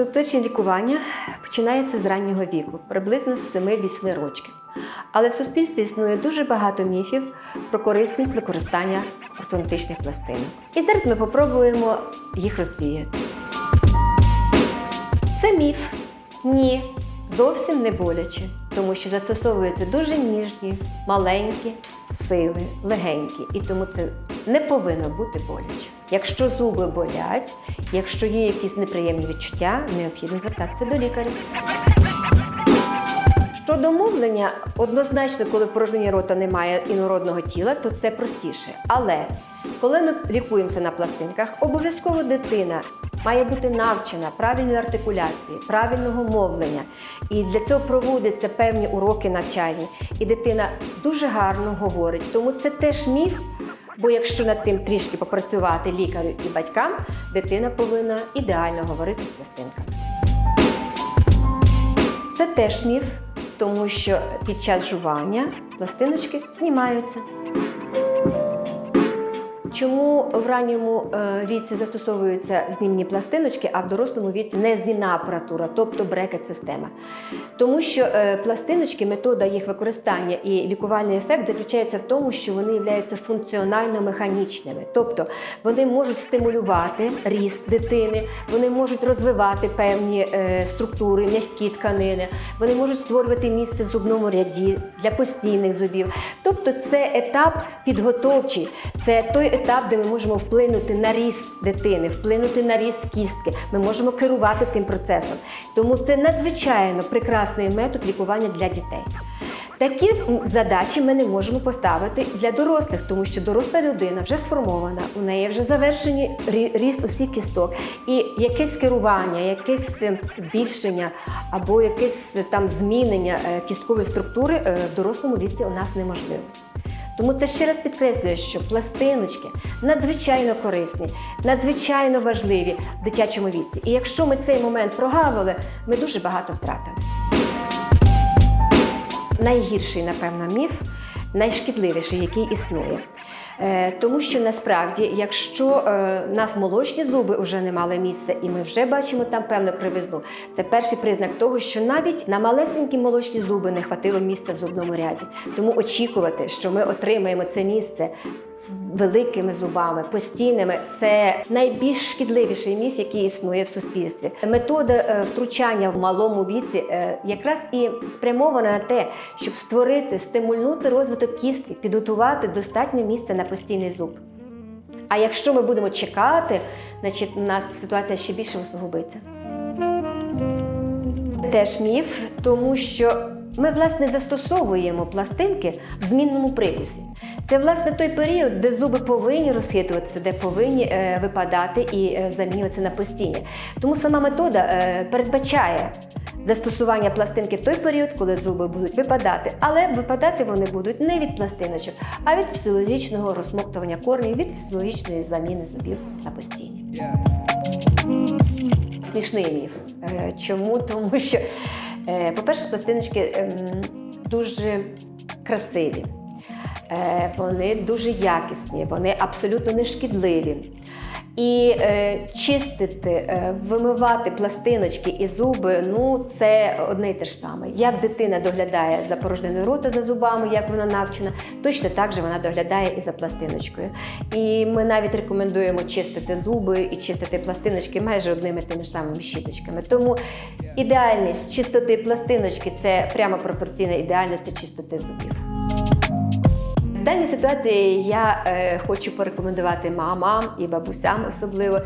Ортодонтичне лікування починається з раннього віку, приблизно з 7-8 років. Але в суспільстві існує дуже багато міфів про корисність використання ортодонтичних пластинок. І зараз ми попробуємо їх розвіяти. Це міф. Ні, зовсім не боляче, тому що застосовуються дуже ніжні, маленькі сили, легенькі, і тому це не повинно бути боляче. Якщо зуби болять, якщо є якісь неприємні відчуття, необхідно звертатися до лікаря. Щодо мовлення, однозначно, коли в порожнині рота немає інородного тіла, то це простіше. Але коли ми лікуємося на пластинках, обов'язково дитина має бути навчена правильної артикуляції, правильного мовлення. І для цього проводяться певні уроки навчальні. І дитина дуже гарно говорить. Тому це теж міф. Бо якщо над тим трішки попрацювати лікарю і батькам, дитина повинна ідеально говорити з пластинками. Це теж міф, тому що під час жування пластиночки знімаються. Чому в ранньому е, віці застосовуються знімні пластиночки, а в дорослому віці не знімна апаратура, тобто брекет-система? Тому що е, пластиночки, метода їх використання і лікувальний ефект заключається в тому, що вони являються функціонально-механічними, тобто вони можуть стимулювати ріст дитини, вони можуть розвивати певні е, структури, м'які тканини, вони можуть створювати місце в зубному ряді для постійних зубів. Тобто, це етап підготовчий, це той етап, де ми можемо вплинути на ріст дитини, вплинути на ріст кістки. Ми можемо керувати тим процесом. Тому це надзвичайно прекрасний метод лікування для дітей. Такі задачі ми не можемо поставити для дорослих, тому що доросла людина вже сформована, у неї вже завершені ріст усіх кісток, і якесь керування, якесь е, збільшення або якесь е, там змінення е, кісткової структури в дорослому віці у нас неможливо. Тому це ще раз підкреслює, що пластиночки надзвичайно корисні, надзвичайно важливі в дитячому віці. І якщо ми цей момент прогавили, ми дуже багато втратили. Найгірший, напевно, міф, найшкідливіший, який існує. Е, Тому що насправді, якщо е, нас молочні зуби вже не мали місця, і ми вже бачимо там певну кривизну, це перший признак того, що навіть на малесенькі молочні зуби не хватило місця в зубному ряді. Тому очікувати, що ми отримаємо це місце з великими зубами, постійними, це найбільш шкідливіший міф, який існує в суспільстві. Метода е, втручання в малому віці якраз і спрямована на те, щоб створити, стимульнути розвиток кістки, підготувати достатньо місця на постійний зуб. А якщо ми будемо чекати, значить у нас ситуація ще більше усугубиться. Теж міф, тому що ми власне застосовуємо пластинки в змінному прикусі. Це власне той період, де зуби повинні розхитуватися, де повинні е, випадати і е, замінюватися на постійні. Тому сама метода е, передбачає застосування пластинки в той період, коли зуби будуть випадати, але випадати вони будуть не від пластиночок, а від фізіологічного розсмоктування корнів, від фізіологічної заміни зубів на постійні. Смішний міф. Е, Чому? Тому що, е, по-перше, пластиночки ем, дуже красиві, Е, вони дуже якісні, вони абсолютно не шкідливі. І е, чистити, е, вимивати пластиночки і зуби ну це одне й те ж саме. Як дитина доглядає за порожниною рота за зубами, як вона навчена, точно так же вона доглядає і за пластиночкою. І ми навіть рекомендуємо чистити зуби і чистити пластиночки майже одними тими ж самими щіточками. Тому ідеальність чистоти пластиночки це прямо пропорційна ідеальності чистоти зубів. В даній ситуації я е, хочу порекомендувати мамам і бабусям особливо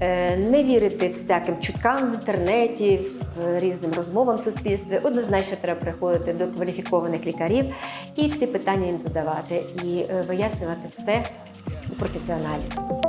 е, не вірити всяким чуткам в інтернеті, в- різним розмовам в суспільстві. Однозначно треба приходити до кваліфікованих лікарів і всі питання їм задавати і е, вияснювати все у професіоналів.